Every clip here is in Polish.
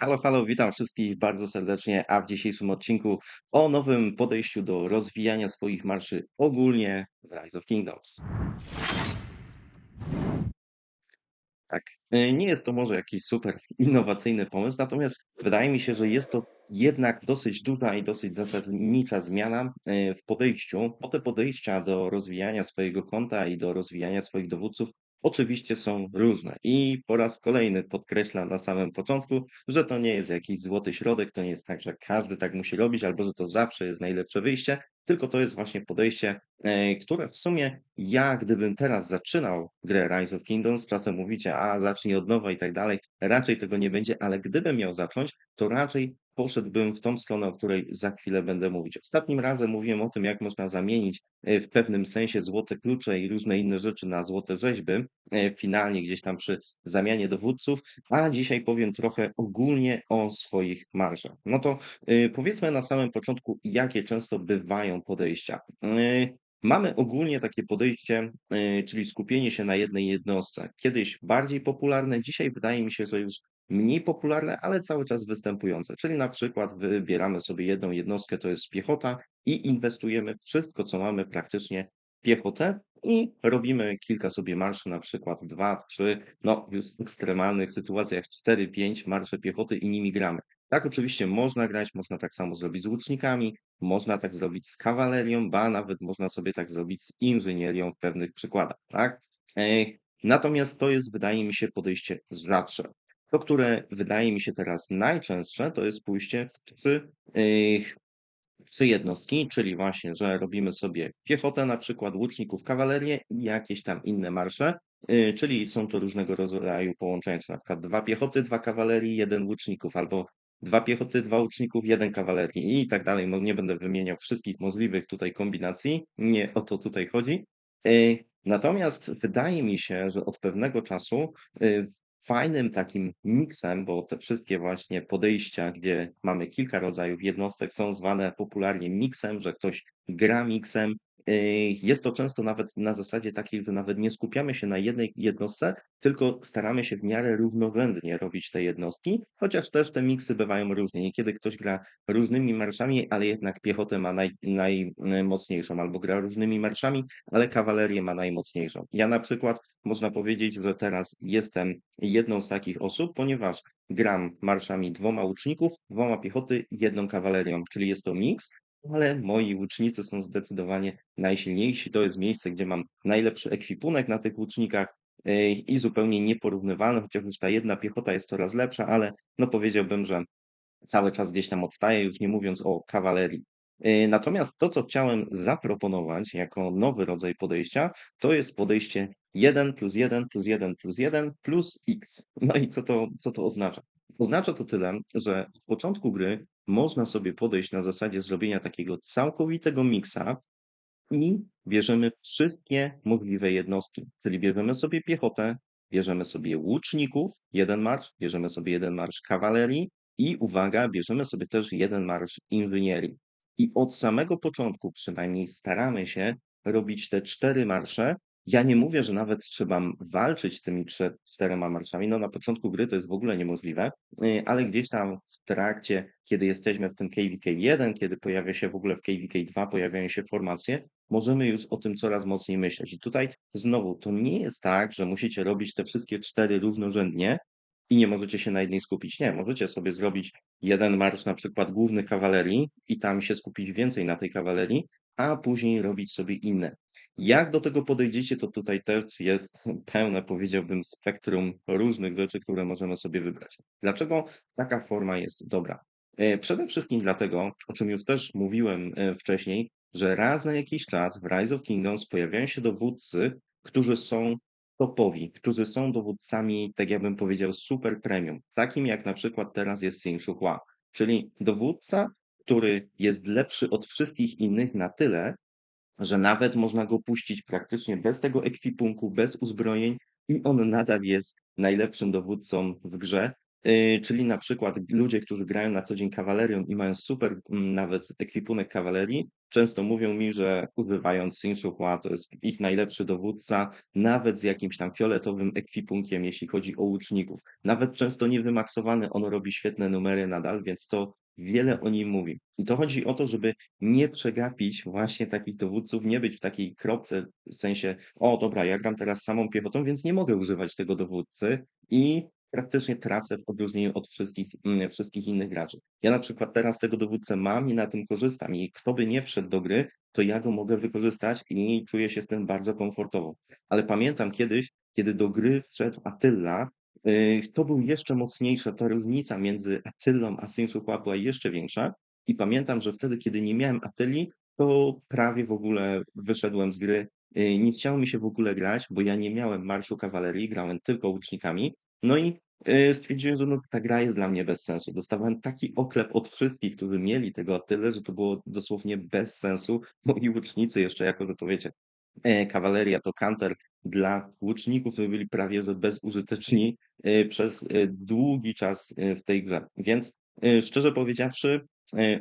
Halo, halo, witam wszystkich bardzo serdecznie, a w dzisiejszym odcinku o nowym podejściu do rozwijania swoich marszy ogólnie w Rise of Kingdoms. Tak, y, nie jest to może jakiś super innowacyjny pomysł, natomiast wydaje mi się, że jest to jednak dosyć duża i dosyć zasadnicza zmiana y, w podejściu, bo te podejścia do rozwijania swojego konta i do rozwijania swoich dowódców oczywiście są różne. I po raz kolejny podkreślam na samym początku, że to nie jest jakiś złoty środek, to nie jest tak, że każdy tak musi robić, albo że to zawsze jest najlepsze wyjście, tylko to jest właśnie podejście, e, które w sumie ja, gdybym teraz zaczynał grę Rise of Kingdoms, czasem mówicie, a zacznij od nowa i tak dalej, raczej tego nie będzie, ale gdybym miał zacząć, to raczej poszedłbym w tą stronę, o której za chwilę będę mówić. Ostatnim razem mówiłem o tym, jak można zamienić e, w pewnym sensie złote klucze i różne inne rzeczy na złote rzeźby, e, finalnie gdzieś tam przy zamianie dowódców, a dzisiaj powiem trochę ogólnie o swoich marszach. No to y, powiedzmy na samym początku, jakie często bywają podejścia. Mamy ogólnie takie podejście, czyli skupienie się na jednej jednostce. Kiedyś bardziej popularne, dzisiaj wydaje mi się, że już mniej popularne, ale cały czas występujące. Czyli na przykład wybieramy sobie jedną jednostkę, to jest piechota i inwestujemy wszystko, co mamy praktycznie piechotę i robimy kilka sobie marszy, na przykład dwa, trzy, no już w ekstremalnych sytuacjach cztery, pięć marsze piechoty i nimi gramy. Tak oczywiście można grać, można tak samo zrobić z łucznikami, można tak zrobić z kawalerią, ba nawet można sobie tak zrobić z inżynierią w pewnych przykładach, tak? Natomiast to jest, wydaje mi się, podejście rzadsze. To, które wydaje mi się teraz najczęstsze, to jest pójście w trzy, trzy jednostki, czyli właśnie, że robimy sobie piechotę, na przykład łuczników, kawalerię i jakieś tam inne marsze, yy, czyli są to różnego rodzaju połączenia, na przykład dwa piechoty, dwa kawalerii, jeden łuczników, albo dwa piechoty, dwa łuczników, jeden kawalerii i tak dalej. No nie będę wymieniał wszystkich możliwych tutaj kombinacji, nie o to tutaj chodzi. Yy, natomiast wydaje mi się, że od pewnego czasu yy, fajnym takim miksem, bo te wszystkie właśnie podejścia, gdzie mamy kilka rodzajów jednostek, są zwane popularnie miksem, że ktoś gra miksem, jest to często nawet na zasadzie takiej, że nawet nie skupiamy się na jednej jednostce, tylko staramy się w miarę równorzędnie robić te jednostki, chociaż też te miksy bywają różnie. Niekiedy ktoś gra różnymi marszami, ale jednak piechotę ma naj, najmocniejszą, albo gra różnymi marszami, ale kawalerię ma najmocniejszą. Ja na przykład można powiedzieć, że teraz jestem jedną z takich osób, ponieważ gram marszami dwoma łuczników, dwoma piechoty, jedną kawalerią, czyli jest to miks, ale moi łucznicy są zdecydowanie najsilniejsi. To jest miejsce, gdzie mam najlepszy ekwipunek na tych łucznikach yy, i zupełnie nieporównywalny, chociaż już ta jedna piechota jest coraz lepsza, ale no powiedziałbym, że cały czas gdzieś tam odstaje, już nie mówiąc o kawalerii. Yy, natomiast to, co chciałem zaproponować jako nowy rodzaj podejścia, to jest podejście 1 plus 1 plus 1 plus 1 plus x. No i co to, co to oznacza? Oznacza to tyle, że w początku gry można sobie podejść na zasadzie zrobienia takiego całkowitego miksa i bierzemy wszystkie możliwe jednostki. Czyli bierzemy sobie piechotę, bierzemy sobie łuczników, jeden marsz, bierzemy sobie jeden marsz kawalerii i uwaga, bierzemy sobie też jeden marsz inżynierii. I od samego początku przynajmniej staramy się robić te cztery marsze ja nie mówię, że nawet trzeba walczyć tymi czterema marszami, no na początku gry to jest w ogóle niemożliwe, y, ale gdzieś tam w trakcie, kiedy jesteśmy w tym KVK 1, kiedy pojawia się w ogóle w KVK 2, pojawiają się formacje, możemy już o tym coraz mocniej myśleć. I tutaj znowu, to nie jest tak, że musicie robić te wszystkie cztery równorzędnie i nie możecie się na jednej skupić. Nie, możecie sobie zrobić jeden marsz, na przykład główny kawalerii i tam się skupić więcej na tej kawalerii, a później robić sobie inne. Jak do tego podejdziecie, to tutaj też jest pełne, powiedziałbym, spektrum różnych rzeczy, które możemy sobie wybrać. Dlaczego taka forma jest dobra? E, przede wszystkim dlatego, o czym już też mówiłem e, wcześniej, że raz na jakiś czas w Rise of Kingdoms pojawiają się dowódcy, którzy są topowi, którzy są dowódcami, tak jakbym powiedział, super premium, takim jak na przykład teraz jest Sing Hua, czyli dowódca, który jest lepszy od wszystkich innych na tyle, że nawet można go puścić praktycznie bez tego ekwipunku, bez uzbrojeń i on nadal jest najlepszym dowódcą w grze. Yy, czyli na przykład ludzie, którzy grają na co dzień kawalerią i mają super mm, nawet ekwipunek kawalerii, często mówią mi, że używając Sinshokwa to jest ich najlepszy dowódca, nawet z jakimś tam fioletowym ekwipunkiem, jeśli chodzi o łuczników. Nawet często niewymaksowany, on robi świetne numery nadal, więc to wiele o nim mówi. I to chodzi o to, żeby nie przegapić właśnie takich dowódców, nie być w takiej kropce, w sensie: „O dobra, ja gram teraz samą piechotą, więc nie mogę używać tego dowódcy” i praktycznie tracę w odróżnieniu od wszystkich, mm, wszystkich innych graczy. Ja na przykład teraz tego dowódcę mam i na tym korzystam i kto by nie wszedł do gry, to ja go mogę wykorzystać i czuję się z tym bardzo komfortowo. Ale pamiętam kiedyś, kiedy do gry wszedł Attila, to był jeszcze mocniejsza, ta różnica między Attillą a Sinshokwa była jeszcze większa i pamiętam, że wtedy, kiedy nie miałem Attilli, to prawie w ogóle wyszedłem z gry. Yy, nie chciało mi się w ogóle grać, bo ja nie miałem marszu kawalerii, grałem tylko łucznikami. No i, yy, stwierdziłem, że no ta gra jest dla mnie bez sensu. Dostawałem taki oklep od wszystkich, którzy mieli tego Attilę, że to było dosłownie bez sensu. Moi łucznicy jeszcze jako, że to wiecie, kawaleria to counter dla łuczników, to byli prawie że bezużyteczni, yy, przez, yy, długi czas, yy, w tej grze. Więc, szczerze powiedziawszy,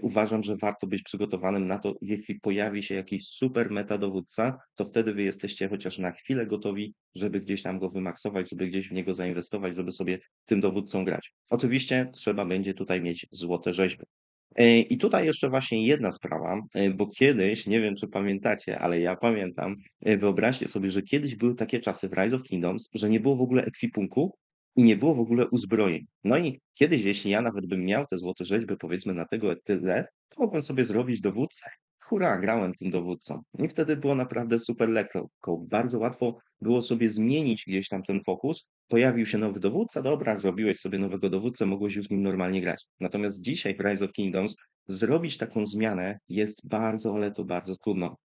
uważam, że warto być przygotowanym na to, jeśli pojawi się jakiś super meta dowódca, to wtedy wy jesteście chociaż na chwilę gotowi, żeby gdzieś tam go wymaksować, żeby gdzieś w niego zainwestować, żeby sobie tym dowódcą grać. Oczywiście trzeba będzie tutaj mieć złote rzeźby. Yy, i tutaj jeszcze właśnie jedna sprawa, yy, bo kiedyś, nie wiem czy pamiętacie, ale ja pamiętam, yy, wyobraźcie sobie, że kiedyś były takie czasy w Rise of Kingdoms, że nie było w ogóle ekwipunku i nie było w ogóle uzbrojeń. No i kiedyś, jeśli ja nawet bym miał te złote rzeźby, powiedzmy na tego Attilę, to mogłem sobie zrobić dowódcę. Hurra, grałem tym dowódcą. I wtedy było naprawdę super lekko. Bardzo łatwo było sobie zmienić gdzieś tam ten fokus. Pojawił się nowy dowódca, dobra, zrobiłeś sobie nowego dowódcę, mogłeś już nim normalnie grać. Natomiast dzisiaj w Rise of Kingdoms zrobić taką zmianę jest bardzo, ale to bardzo trudno.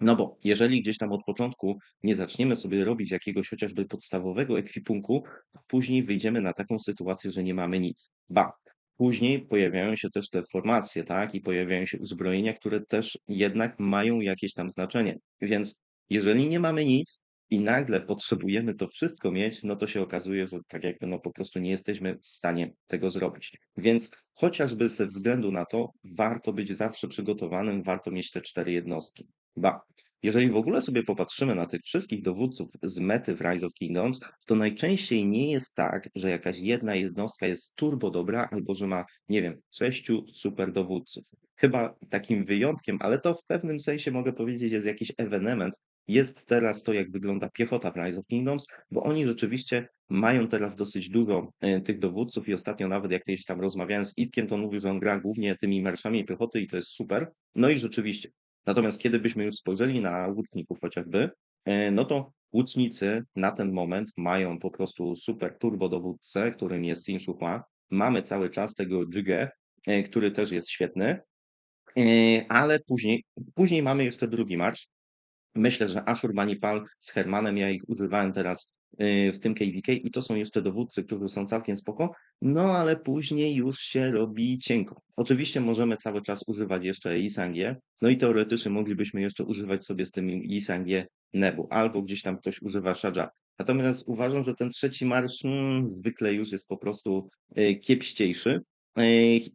No bo jeżeli gdzieś tam od początku nie zaczniemy sobie robić jakiegoś chociażby podstawowego ekwipunku, później wyjdziemy na taką sytuację, że nie mamy nic. Ba, później pojawiają się też te formacje, tak, i pojawiają się uzbrojenia, które też jednak mają jakieś tam znaczenie. Więc jeżeli nie mamy nic i nagle potrzebujemy to wszystko mieć, no to się okazuje, że tak jakby no po prostu nie jesteśmy w stanie tego zrobić. Więc chociażby ze względu na to warto być zawsze przygotowanym, warto mieć te 4 jednostki. Ba, jeżeli w ogóle sobie popatrzymy na tych wszystkich dowódców z mety w Rise of Kingdoms, to najczęściej nie jest tak, że jakaś jedna jednostka jest turbo dobra albo że ma, nie wiem, 6 super dowódców. Chyba takim wyjątkiem, ale to w pewnym sensie mogę powiedzieć jest jakiś ewenement, jest teraz to, jak wygląda piechota w Rise of Kingdoms, bo oni rzeczywiście mają teraz dosyć dużo, yy, tych dowódców i ostatnio nawet jak gdzieś tam rozmawiałem z Itkiem, to mówił, że on gra głównie tymi marszami piechoty i to jest super. No i rzeczywiście. Natomiast kiedy byśmy już spojrzeli na łuczników chociażby, yy, no to łucznicy na ten moment mają po prostu super turbo dowódcę, którym jest Sinshokwa. Mamy cały czas tego Jigę, yy, który też jest świetny. Ale później później mamy jeszcze drugi marsz. Myślę, że Ashurbanipal z Hermanem, ja ich używałem teraz, yy, w tym KVK i to są jeszcze dowódcy, którzy są całkiem spoko, no ale później już się robi cienko. Oczywiście możemy cały czas używać jeszcze Yisangie, no i teoretycznie moglibyśmy jeszcze używać sobie z tym Yisangie Nebu, albo gdzieś tam ktoś używa Shaja. Natomiast uważam, że ten trzeci marsz, mm, zwykle już jest po prostu, yy, kiepściejszy, yy,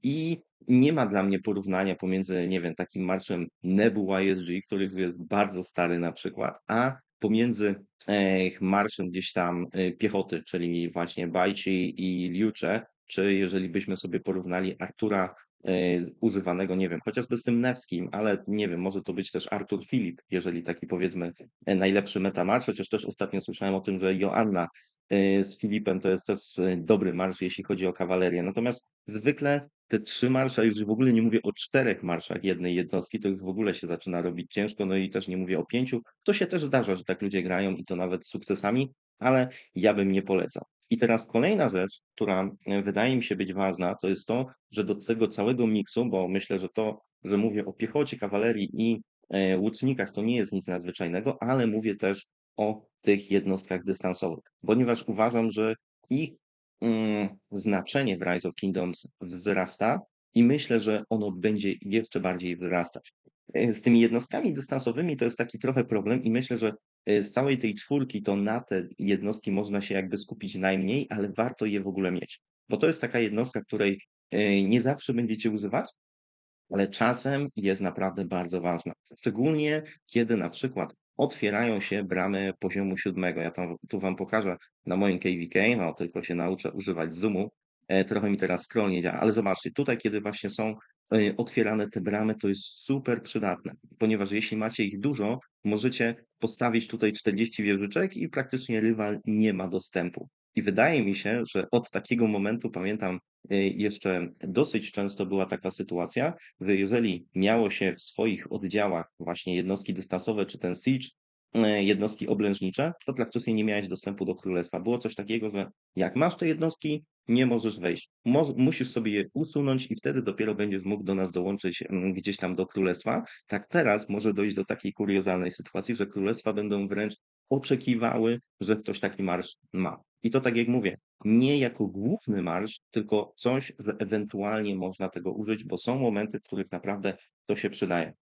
i nie ma dla mnie porównania pomiędzy, nie wiem, takim marszem Nebu YSG, który jest bardzo stary na przykład, a pomiędzy, marszem gdzieś tam, yy, piechoty, czyli właśnie Baichi i Liuche, czy jeżeli byśmy sobie porównali Artura, używanego, nie wiem, chociażby z tym Nevskim, ale nie wiem, może to być też Artur Filip, jeżeli taki powiedzmy, yy, najlepszy meta marsz, chociaż też ostatnio słyszałem o tym, że Joanna, yy, z Filipem to jest też, dobry marsz, jeśli chodzi o kawalerię. Natomiast zwykle te 3 marsze, już w ogóle nie mówię o 4 marszach jednej jednostki, to już w ogóle się zaczyna robić ciężko, no i też nie mówię o 5. To się też zdarza, że tak ludzie grają i to nawet z sukcesami, ale ja bym nie polecał. I teraz kolejna rzecz, która, yy, wydaje mi się być ważna, to jest to, że do tego całego miksu, bo myślę, że to, że mówię o piechocie, kawalerii i, yy, łucznikach, to nie jest nic nadzwyczajnego, ale mówię też o tych jednostkach dystansowych, ponieważ uważam, że ich, mm, znaczenie w Rise of Kingdoms wzrasta i myślę, że ono będzie jeszcze bardziej wzrastać. Yy, z tymi jednostkami dystansowymi to jest taki trochę problem i myślę, że, z całej tej czwórki to na te jednostki można się jakby skupić najmniej, ale warto je w ogóle mieć. Bo to jest taka jednostka, której, yy, nie zawsze będziecie używać ale czasem jest naprawdę bardzo ważna. Szczególnie kiedy na przykład otwierają się bramy poziomu siódmego. Ja tam, tu Wam pokażę na moim KVK, no tylko się nauczę używać zoomu. E, trochę mi teraz scroll nie działa, ale zobaczcie, tutaj kiedy właśnie są e, otwierane te bramy, to jest super przydatne, ponieważ jeśli macie ich dużo, możecie postawić tutaj 40 wieżyczek i praktycznie rywal nie ma dostępu. I wydaje mi się, że od takiego momentu pamiętam e, jeszcze dosyć często była taka sytuacja, że jeżeli miało się w swoich oddziałach właśnie jednostki dystansowe czy ten siege, jednostki oblężnicze, to praktycznie nie miałeś dostępu do królestwa. Było coś takiego, że jak masz te jednostki, nie możesz wejść. Mo musisz sobie je usunąć i wtedy dopiero będziesz mógł do nas dołączyć mm, gdzieś tam do królestwa. Tak teraz może dojść do takiej kuriozalnej sytuacji, że królestwa będą wręcz oczekiwały, że ktoś taki marsz ma. I to tak jak mówię, nie jako główny marsz, tylko coś, że ewentualnie można tego użyć, bo są momenty, w których naprawdę to się przydaje.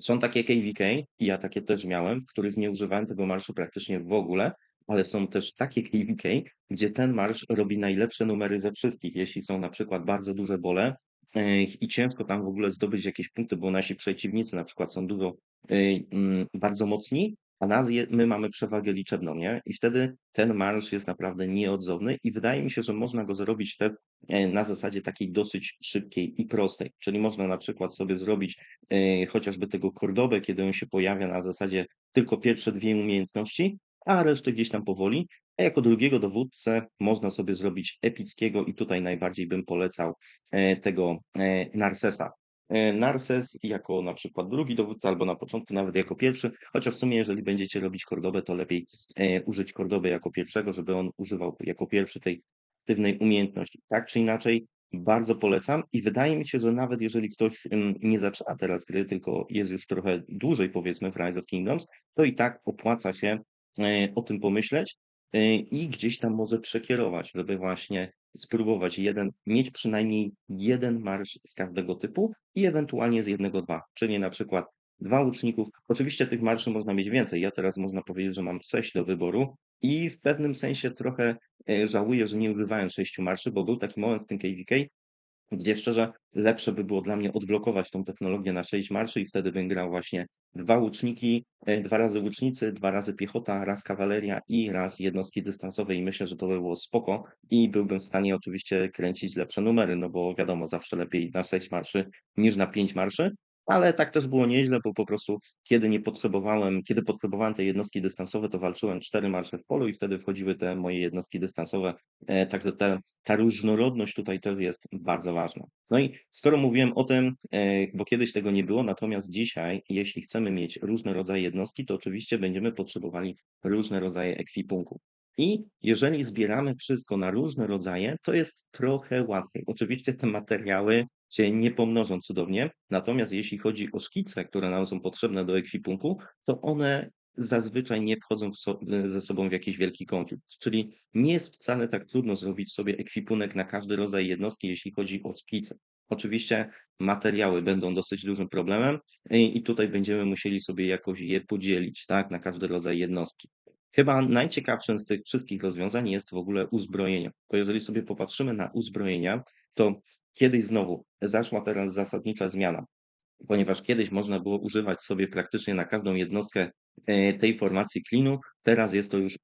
Są takie KVK, i ja takie też miałem, w których nie używałem tego marszu praktycznie w ogóle, ale są też takie KVK, gdzie ten marsz robi najlepsze numery ze wszystkich. Jeśli są na przykład bardzo duże bole e, i ciężko tam w ogóle zdobyć jakieś punkty, bo nasi przeciwnicy na przykład są dużo e, mm, bardzo mocni, a nas je, my mamy przewagę liczebną, nie? I wtedy ten marsz jest naprawdę nieodzowny i wydaje mi się, że można go zrobić też e, na zasadzie takiej dosyć szybkiej i prostej. Czyli można na przykład sobie zrobić e, chociażby tego Kordobę, kiedy on się pojawia na zasadzie tylko pierwsze dwie umiejętności, a resztę gdzieś tam powoli. A jako drugiego dowódcę można sobie zrobić epickiego i tutaj najbardziej bym polecał e, tego Narsesa. E, Narses jako na przykład drugi dowódca, albo na początku nawet jako pierwszy, chociaż w sumie jeżeli będziecie robić Kordobę, to lepiej e, użyć Kordoby jako pierwszego, żeby on używał jako pierwszy tej aktywnej umiejętności. Tak czy inaczej, bardzo polecam i wydaje mi się, że nawet jeżeli ktoś nie zaczyna teraz gry, tylko jest już trochę dłużej powiedzmy w Rise of Kingdoms, to i tak opłaca się e, o tym pomyśleć i gdzieś tam może przekierować, żeby właśnie spróbować jeden, mieć przynajmniej jeden marsz z każdego typu i ewentualnie z jednego dwa, czyli na przykład dwa łuczników. Oczywiście tych marszy można mieć więcej. Ja teraz można powiedzieć, że mam sześć do wyboru i w pewnym sensie trochę e, żałuję, że nie używałem sześciu marszy, bo był taki moment w tym KVK, gdzie szczerze lepsze by było dla mnie odblokować tą technologię na 6 marszy i wtedy bym grał właśnie dwa łuczniki, e, dwa razy łucznicy, dwa razy piechota, raz kawaleria i raz jednostki dystansowe i myślę, że to by było spoko i byłbym w stanie oczywiście kręcić lepsze numery, no bo wiadomo, zawsze lepiej na 6 marszy niż na 5 marszy, ale tak też było nieźle, bo po prostu kiedy nie potrzebowałem, kiedy potrzebowałem te jednostki dystansowe, to walczyłem cztery marsze w polu i wtedy wchodziły te moje jednostki dystansowe. E, także te, ta różnorodność tutaj też jest bardzo ważna. No i skoro mówiłem o tym, e, bo kiedyś tego nie było, natomiast dzisiaj, jeśli chcemy mieć różne rodzaje jednostki, to oczywiście będziemy potrzebowali różne rodzaje ekwipunku. I jeżeli zbieramy wszystko na różne rodzaje, to jest trochę łatwiej. Oczywiście te materiały się nie pomnożą cudownie, natomiast jeśli chodzi o szkice, które nam są potrzebne do ekwipunku, to one zazwyczaj nie wchodzą so ze sobą w jakiś wielki konflikt. Czyli nie jest wcale tak trudno zrobić sobie ekwipunek na każdy rodzaj jednostki, jeśli chodzi o szkice. Oczywiście materiały będą dosyć dużym problemem i tutaj będziemy musieli sobie jakoś je podzielić, tak, na każdy rodzaj jednostki. Chyba najciekawszym z tych wszystkich rozwiązań jest w ogóle uzbrojenie. Bo jeżeli sobie popatrzymy na uzbrojenia, to kiedyś znowu zaszła teraz zasadnicza zmiana, ponieważ kiedyś można było używać sobie praktycznie na każdą jednostkę e, tej formacji klinu, teraz jest to już e,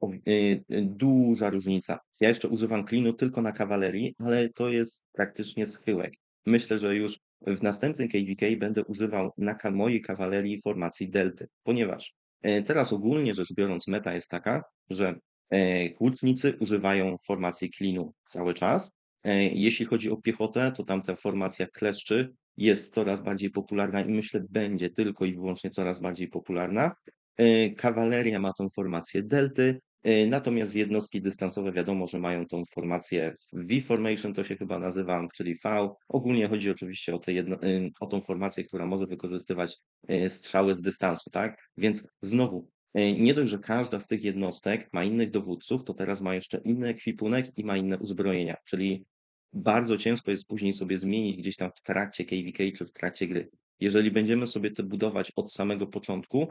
duża różnica. Ja jeszcze używam klinu tylko na kawalerii, ale to jest praktycznie schyłek. Myślę, że już w następnym KVK będę używał na mojej kawalerii formacji delty, ponieważ E, teraz ogólnie rzecz biorąc meta jest taka, że e, łucznicy używają formacji klinu cały czas. E, jeśli chodzi o piechotę, to tamta formacja kleszczy jest coraz bardziej popularna i myślę będzie tylko i wyłącznie coraz bardziej popularna. Kawaleria ma tą formację delty, E, natomiast jednostki dystansowe wiadomo, że mają tą formację V-formation, to się chyba nazywa, czyli V. Ogólnie chodzi oczywiście o, te jedno, e, o tą formację, która może wykorzystywać e, strzały z dystansu, tak? Więc znowu, nie dość, że każda z tych jednostek ma innych dowódców, to teraz ma jeszcze inny ekwipunek i ma inne uzbrojenia, czyli bardzo ciężko jest później sobie zmienić gdzieś tam w trakcie KVK czy w trakcie gry. Jeżeli będziemy sobie to budować od samego początku,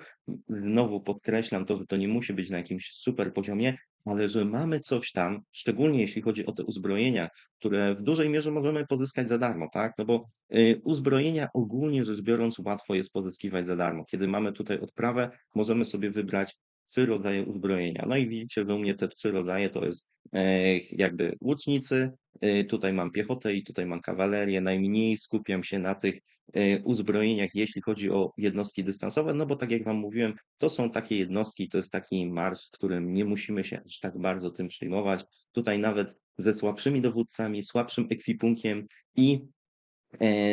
znowu podkreślam to, że to nie musi być na jakimś super poziomie, ale że mamy coś tam, szczególnie jeśli chodzi o te uzbrojenia, które w dużej mierze możemy pozyskać za darmo, tak? No bo, y, uzbrojenia ogólnie rzecz biorąc łatwo jest pozyskiwać za darmo. Kiedy mamy tutaj odprawę, możemy sobie wybrać 3 rodzaje uzbrojenia. No i widzicie, że u mnie te 3 rodzaje to jest, e, jakby łucznicy, y, tutaj mam piechotę i tutaj mam kawalerię. Najmniej skupiam się na tych, e, uzbrojeniach, jeśli chodzi o jednostki dystansowe, no bo tak jak wam mówiłem, to są takie jednostki, to jest taki marsz, w którym nie musimy się aż tak bardzo tym przejmować. Tutaj nawet ze słabszymi dowódcami, słabszym ekwipunkiem i e,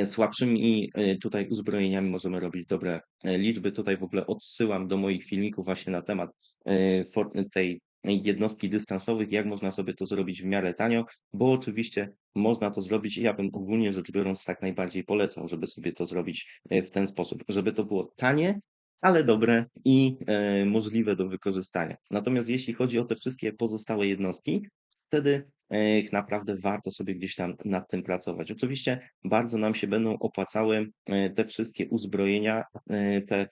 słabszymi e, tutaj uzbrojeniami możemy robić dobre e, liczby. Tutaj w ogóle odsyłam do moich filmików właśnie na temat e, tej jednostki dystansowych, jak można sobie to zrobić w miarę tanio, bo oczywiście można to zrobić i ja bym ogólnie rzecz biorąc tak najbardziej polecał, żeby sobie to zrobić e, w ten sposób, żeby to było tanie, ale dobre i e, możliwe do wykorzystania. Natomiast jeśli chodzi o te wszystkie pozostałe jednostki, wtedy e, naprawdę warto sobie gdzieś tam nad tym pracować. Oczywiście bardzo nam się będą opłacały e, te wszystkie uzbrojenia, e, te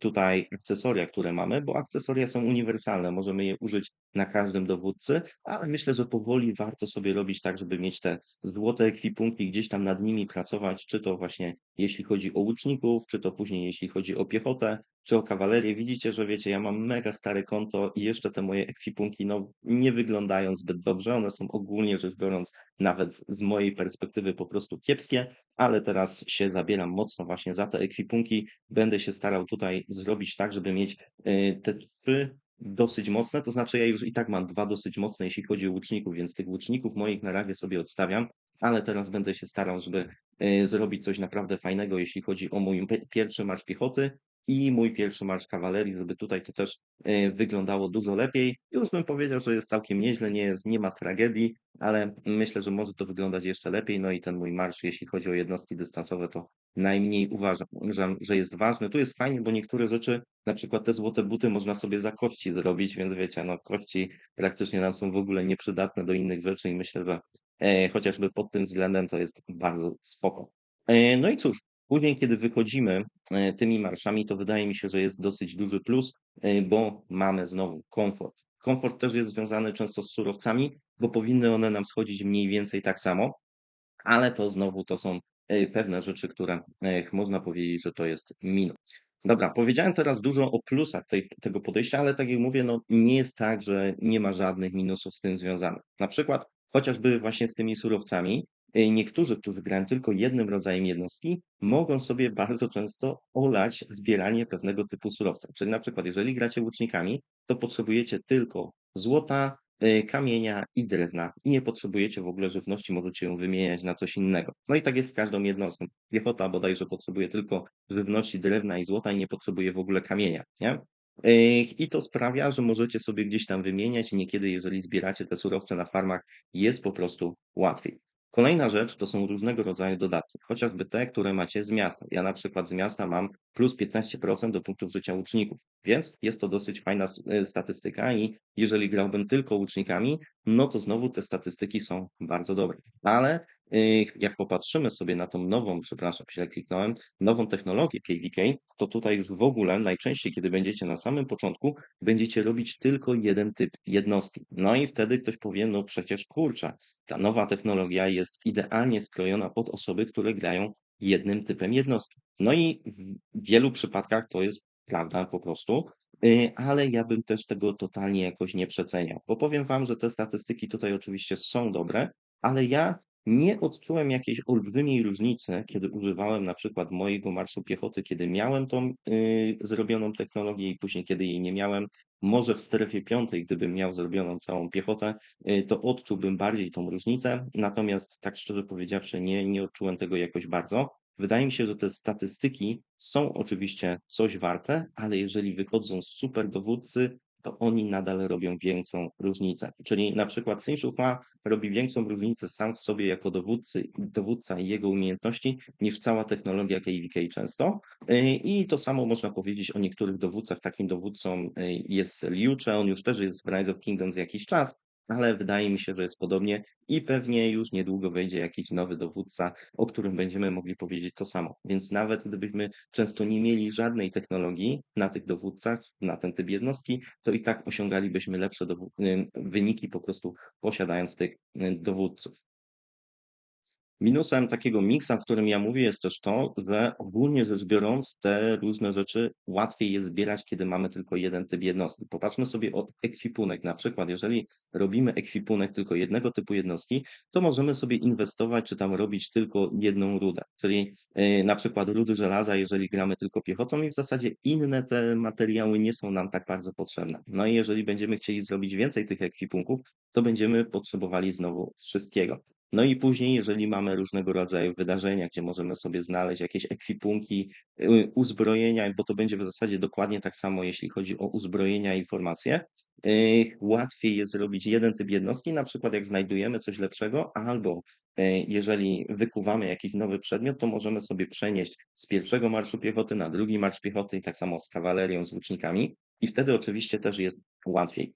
tutaj akcesoria, które mamy, bo akcesoria są uniwersalne, możemy je użyć na każdym dowódcy, ale myślę, że powoli warto sobie robić tak, żeby mieć te złote ekwipunki, gdzieś tam nad nimi pracować, czy to właśnie jeśli chodzi o łuczników, czy to później jeśli chodzi o piechotę, czy o kawalerię. Widzicie, że wiecie, ja mam mega stare konto i jeszcze te moje ekwipunki, no, nie wyglądają zbyt dobrze. One są ogólnie rzecz biorąc, nawet z mojej perspektywy po prostu kiepskie, ale teraz się zabieram mocno właśnie za te ekwipunki. Będę się starał tutaj zrobić tak, żeby mieć y, te trzy dosyć mocne, to znaczy ja już i tak mam dwa dosyć mocne, jeśli chodzi o łuczników, więc tych łuczników moich na razie sobie odstawiam, ale teraz będę się starał, żeby y, zrobić coś naprawdę fajnego, jeśli chodzi o mój pierwszy marsz piechoty i mój pierwszy marsz kawalerii, żeby tutaj to też y, wyglądało dużo lepiej. Już bym powiedział, że jest całkiem nieźle, nie jest, nie ma tragedii, ale myślę, że może to wyglądać jeszcze lepiej. No i ten mój marsz, jeśli chodzi o jednostki dystansowe, to najmniej uważam, że, że jest ważny. Tu jest fajnie, bo niektóre rzeczy, na przykład te złote buty można sobie za kości zrobić, więc wiecie, no kości praktycznie nam są w ogóle nieprzydatne do innych rzeczy i myślę, że e, chociażby pod tym względem to jest bardzo spoko. E, no i cóż, później kiedy wychodzimy e, tymi marszami, to wydaje mi się, że jest dosyć duży plus, e, bo mamy znowu komfort. Komfort też jest związany często z surowcami, bo powinny one nam schodzić mniej więcej tak samo, ale to znowu to są e, pewne rzeczy, które można powiedzieć, że to jest minus. Dobra, powiedziałem teraz dużo o plusach tej, tego podejścia, ale tak jak mówię, no nie jest tak, że nie ma żadnych minusów z tym związanych. Na przykład chociażby właśnie z tymi surowcami, niektórzy, którzy grają tylko jednym rodzajem jednostki, mogą sobie bardzo często olać zbieranie pewnego typu surowca. Czyli na przykład, jeżeli gracie łucznikami, to potrzebujecie tylko złota, y, kamienia i drewna i nie potrzebujecie w ogóle żywności, możecie ją wymieniać na coś innego. No i tak jest z każdą jednostką. Piechota bodajże potrzebuje tylko żywności, drewna i złota i nie potrzebuje w ogóle kamienia, nie? Y, I to sprawia, że możecie sobie gdzieś tam wymieniać i niekiedy, jeżeli zbieracie te surowce na farmach, jest po prostu łatwiej. Kolejna rzecz to są różnego rodzaju dodatki, chociażby te, które macie z miasta. Ja na przykład z miasta mam plus 15% do punktów życia łuczników, więc jest to dosyć fajna e, statystyka i jeżeli grałbym tylko łucznikami, no to znowu te statystyki są bardzo dobre. Ale jak popatrzymy sobie na tą nową, przepraszam, źle kliknąłem, nową technologię KVK, to tutaj już w ogóle najczęściej, kiedy będziecie na samym początku, będziecie robić tylko jeden typ jednostki. No i wtedy ktoś powie, no przecież kurczę, ta nowa technologia jest idealnie skrojona pod osoby, które grają jednym typem jednostki. No i w wielu przypadkach to jest prawda po prostu, y, ale ja bym też tego totalnie jakoś nie przeceniał, bo powiem wam, że te statystyki tutaj oczywiście są dobre, ale ja nie odczułem jakiejś olbrzymiej różnicy, kiedy używałem na przykład mojego marszu piechoty, kiedy miałem tą y, zrobioną technologię i później, kiedy jej nie miałem. Może w strefie piątej, gdybym miał zrobioną całą piechotę, y, to odczułbym bardziej tą różnicę. Natomiast tak szczerze powiedziawszy, nie, nie odczułem tego jakoś bardzo. Wydaje mi się, że te statystyki są oczywiście coś warte, ale jeżeli wychodzą super dowódcy, to oni nadal robią większą różnicę. Czyli na przykład Saint-Choupa robi większą różnicę sam w sobie jako dowódcy, dowódca i jego umiejętności niż cała technologia KVK często. Y, I to samo można powiedzieć o niektórych dowódcach. Takim dowódcą y, jest Liu Cze, on już też jest w Rise of Kingdoms jakiś czas, ale wydaje mi się, że jest podobnie i pewnie już niedługo wejdzie jakiś nowy dowódca, o którym będziemy mogli powiedzieć to samo. Więc nawet gdybyśmy często nie mieli żadnej technologii na tych dowódcach, na ten typ jednostki, to i tak osiągalibyśmy lepsze wyniki po prostu posiadając tych, y, dowódców. Minusem takiego miksa, o którym ja mówię, jest też to, że ogólnie rzecz biorąc, te różne rzeczy łatwiej jest zbierać, kiedy mamy tylko jeden typ jednostki. Popatrzmy sobie od ekwipunek. Na przykład, jeżeli robimy ekwipunek tylko jednego typu jednostki, to możemy sobie inwestować, czy tam robić tylko jedną rudę. Czyli yy, na przykład rudy żelaza, jeżeli gramy tylko piechotą i w zasadzie inne te materiały nie są nam tak bardzo potrzebne. No i jeżeli będziemy chcieli zrobić więcej tych ekwipunków, to będziemy potrzebowali znowu wszystkiego. No i później, jeżeli mamy różnego rodzaju wydarzenia, gdzie możemy sobie znaleźć jakieś ekwipunki, y, uzbrojenia, bo to będzie w zasadzie dokładnie tak samo, jeśli chodzi o uzbrojenia i formacje, y, łatwiej jest zrobić jeden typ jednostki, na przykład jak znajdujemy coś lepszego, albo y, jeżeli wykuwamy jakiś nowy przedmiot, to możemy sobie przenieść z pierwszego marszu piechoty na drugi marsz piechoty i tak samo z kawalerią, z łucznikami. I wtedy oczywiście też jest łatwiej.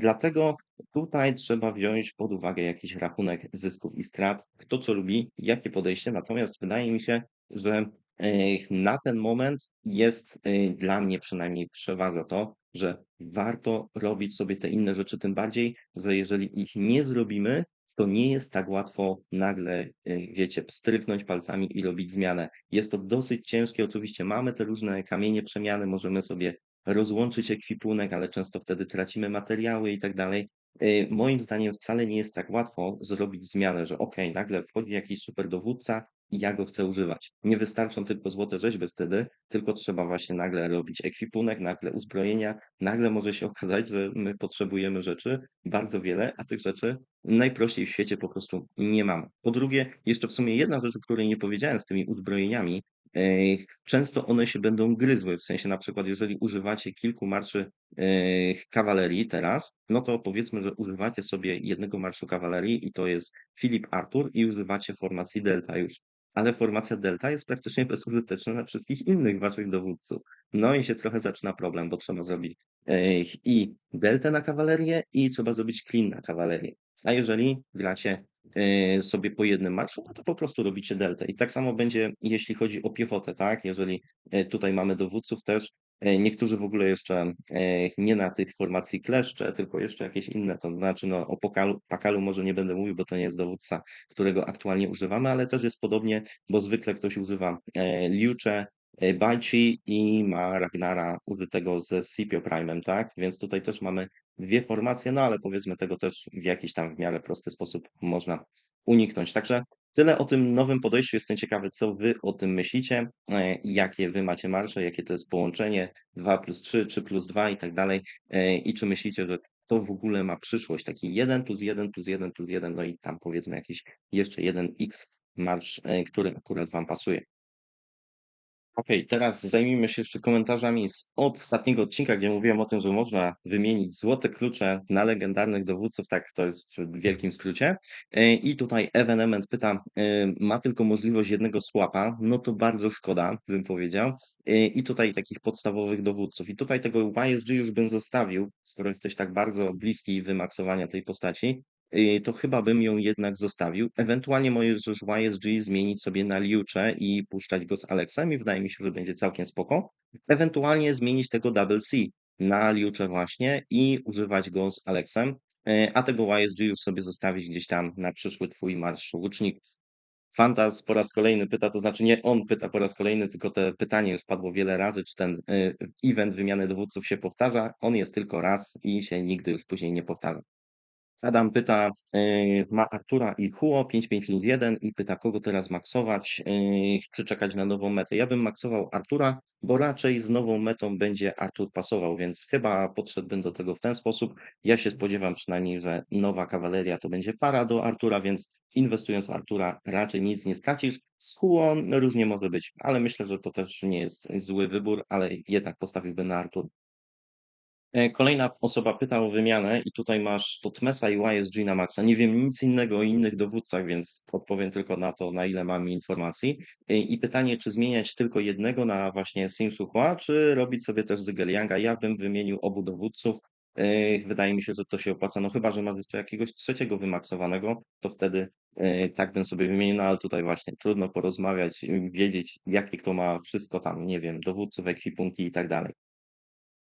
Dlatego Tutaj trzeba wziąć pod uwagę jakiś rachunek zysków i strat, kto co lubi, jakie podejście. Natomiast wydaje mi się, że e, na ten moment jest e, dla mnie przynajmniej przeważa to, że warto robić sobie te inne rzeczy, tym bardziej, że jeżeli ich nie zrobimy, to nie jest tak łatwo nagle, e, wiecie, pstryknąć palcami i robić zmianę. Jest to dosyć ciężkie. Oczywiście mamy te różne kamienie przemiany, możemy sobie rozłączyć ekwipunek, ale często wtedy tracimy materiały i tak dalej. Y, moim zdaniem wcale nie jest tak łatwo zrobić zmianę, że ok, nagle wchodzi jakiś super dowódca i ja go chcę używać. Nie wystarczą tylko złote rzeźby wtedy, tylko trzeba właśnie nagle robić ekwipunek, nagle uzbrojenia, nagle może się okazać, że my potrzebujemy rzeczy bardzo wiele, a tych rzeczy najprościej w świecie po prostu nie mamy. Po drugie, jeszcze w sumie jedna rzecz, o której nie powiedziałem z tymi uzbrojeniami, Często one się będą gryzły, w sensie na przykład jeżeli używacie kilku marszy kawalerii teraz, no to powiedzmy, że używacie sobie jednego marszu kawalerii i to jest Filip Artur i używacie formacji Delta już. Ale formacja Delta jest praktycznie bezużyteczna na wszystkich innych waszych dowódców. No i się trochę zaczyna problem, bo trzeba zrobić i Deltę na kawalerię i trzeba zrobić Clean na kawalerię. A jeżeli gracie E, sobie po jednym marszu, no to po prostu robicie deltę. I tak samo będzie, jeśli chodzi o piechotę, tak? Jeżeli e, tutaj mamy dowódców też, e, niektórzy w ogóle jeszcze nie na tych formacji kleszcze, tylko jeszcze jakieś inne, to znaczy no o Pokalu, Pakalu może nie będę mówił, bo to nie jest dowódca, którego aktualnie używamy, ale też jest podobnie, bo zwykle ktoś używa Liucze, Baichi i ma Ragnara użytego ze Scipio Prime'em, tak? Więc tutaj też mamy dwie formacje, no ale powiedzmy tego też w jakiś tam w miarę prosty sposób można uniknąć. Także tyle o tym nowym podejściu. Jestem ciekawy, co wy o tym myślicie, e, jakie wy macie marsze, jakie to jest połączenie 2 plus 3, 3 plus 2 i tak dalej. E, I czy myślicie, że to w ogóle ma przyszłość, taki 1 plus 1 plus 1 plus 1, no i tam powiedzmy jakiś jeszcze jeden x marsz, e, który akurat wam pasuje. Okej, teraz zajmijmy się jeszcze komentarzami z ostatniego odcinka, gdzie mówiłem o tym, że można wymienić złote klucze na legendarnych dowódców, tak to jest w wielkim skrócie. E, I tutaj Evenement pyta, e, ma tylko możliwość jednego słapa, no to bardzo szkoda, bym powiedział. E, I tutaj takich podstawowych dowódców. I tutaj tego YSG już bym zostawił, skoro jesteś tak bardzo bliski wymaksowania tej postaci. Y, to chyba bym ją jednak zostawił. Ewentualnie możesz YSG zmienić sobie na Liucze i puszczać go z Alexem i wydaje mi się, że będzie całkiem spoko. Ewentualnie zmienić tego Double C na Liucze właśnie i używać go z Alexem, y, a tego YSG już sobie zostawić gdzieś tam na przyszły twój marsz łuczników. Fantas po raz kolejny pyta, to znaczy nie on pyta po raz kolejny, tylko te pytanie już padło wiele razy, czy ten y, event wymiany dowódców się powtarza. On jest tylko raz i się nigdy już później nie powtarza. Adam pyta, yy, ma Artura i Huo 5551 i pyta, kogo teraz maksować, yy, czy czekać na nową metę. Ja bym maksował Artura, bo raczej z nową metą będzie Artur pasował, więc chyba podszedłbym do tego w ten sposób. Ja się spodziewam przynajmniej, że nowa kawaleria to będzie para do Artura, więc inwestując w Artura raczej nic nie stracisz. Z Huo różnie może być, ale myślę, że to też nie jest zły wybór, ale jednak postawiłbym na Artur. E, kolejna osoba pyta o wymianę i tutaj masz Totmesa i YSG maksa. Nie wiem nic innego o innych dowódcach, więc odpowiem tylko na to, na ile mamy informacji. E, I pytanie, czy zmieniać tylko jednego na właśnie Sim Suhua, czy robić sobie też Zygelianga? Ja bym wymienił obu dowódców. Yy, wydaje mi się, że to się opłaca, no chyba, że masz jeszcze jakiegoś trzeciego wymaksowanego, to wtedy, tak bym sobie wymienił, no ale tutaj właśnie trudno porozmawiać, wiedzieć jakie kto ma wszystko tam, nie wiem, dowódców, ekwipunki i tak dalej.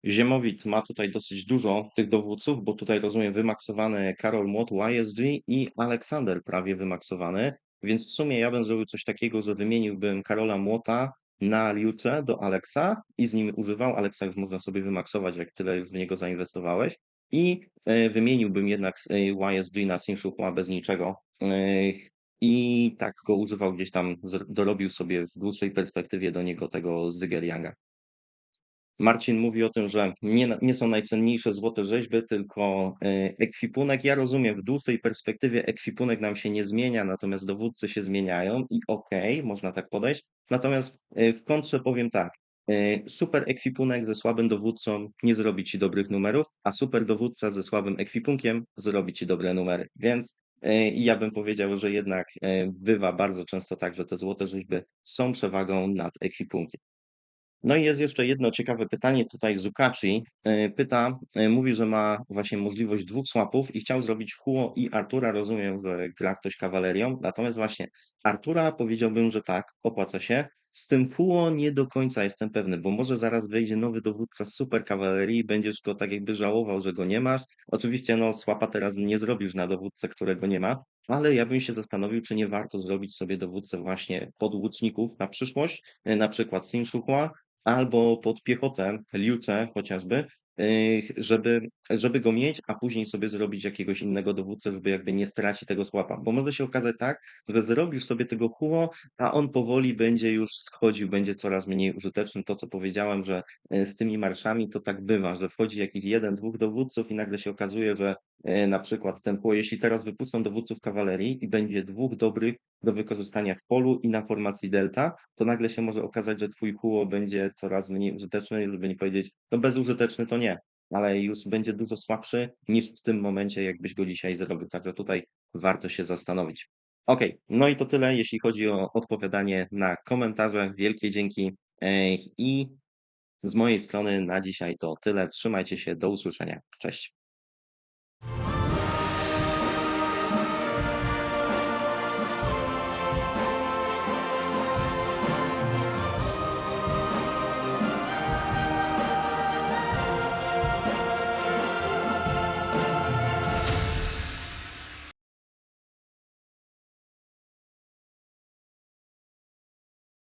Ziemowit ma tutaj dosyć dużo tych dowódców, bo tutaj rozumiem wymaksowany Karol Młot YSG i Aleksander prawie wymaksowany, więc w sumie ja bym zrobił coś takiego, że wymieniłbym Karola Młota na Liucze do Aleksa i z nim używał. Aleksa już można sobie wymaksować, jak tyle już w niego zainwestowałeś. I e, wymieniłbym jednak e, YSG na Sinshukła bez niczego. E, I tak go używał gdzieś tam, dorobił sobie w dłuższej perspektywie do niego tego Zygerianga. Marcin mówi o tym, że nie, nie są najcenniejsze złote rzeźby, tylko e, ekwipunek. Ja rozumiem, w dłuższej perspektywie ekwipunek nam się nie zmienia, natomiast dowódcy się zmieniają i okej, można tak podejść. Natomiast e, w kontrze powiem tak, e, super ekwipunek ze słabym dowódcą nie zrobi ci dobrych numerów, a super dowódca ze słabym ekwipunkiem zrobi ci dobre numery. Więc ja bym powiedział, że jednak bywa bardzo często tak, że te złote rzeźby są przewagą nad ekwipunkiem. No i jest jeszcze jedno ciekawe pytanie tutaj Zukachi. e, Pyta, e, mówi, że ma właśnie możliwość dwóch swapów i chciał zrobić Huo i Artura. Rozumiem, że gra ktoś kawalerią. Natomiast właśnie Artura powiedziałbym, że tak, opłaca się. Z tym Huo nie do końca jestem pewny, bo może zaraz wejdzie nowy dowódca super kawalerii i będziesz go tak jakby żałował, że go nie masz. Oczywiście no swapa teraz nie zrobisz na dowódcę, którego nie ma, ale ja bym się zastanowił, czy nie warto zrobić sobie dowódcę właśnie pod łuczników na przyszłość, e, na przykład Sinshukła, albo pod piechotę, liucze chociażby, yy, żeby, żeby go mieć, a później sobie zrobić jakiegoś innego dowódcę, żeby jakby nie stracić tego słapa. Bo może się okazać tak, że zrobisz sobie tego huo, a on powoli będzie już schodził, będzie coraz mniej użyteczny. To, co powiedziałem, że yy, z tymi marszami to tak bywa, że wchodzi jakiś jeden, dwóch dowódców i nagle się okazuje, że na przykład ten huo, jeśli teraz wypuszczą dowódców kawalerii i będzie dwóch dobrych do wykorzystania w polu i na formacji delta, to nagle się może okazać, że twój huo będzie coraz mniej użyteczny, żeby nie powiedzieć, no bezużyteczny to nie, ale już będzie dużo słabszy niż w tym momencie, jakbyś go dzisiaj zrobił. Także tutaj warto się zastanowić. Ok, no i to tyle, jeśli chodzi o odpowiadanie na komentarze. Wielkie dzięki e, i z mojej strony na dzisiaj to tyle. Trzymajcie się, do usłyszenia. Cześć.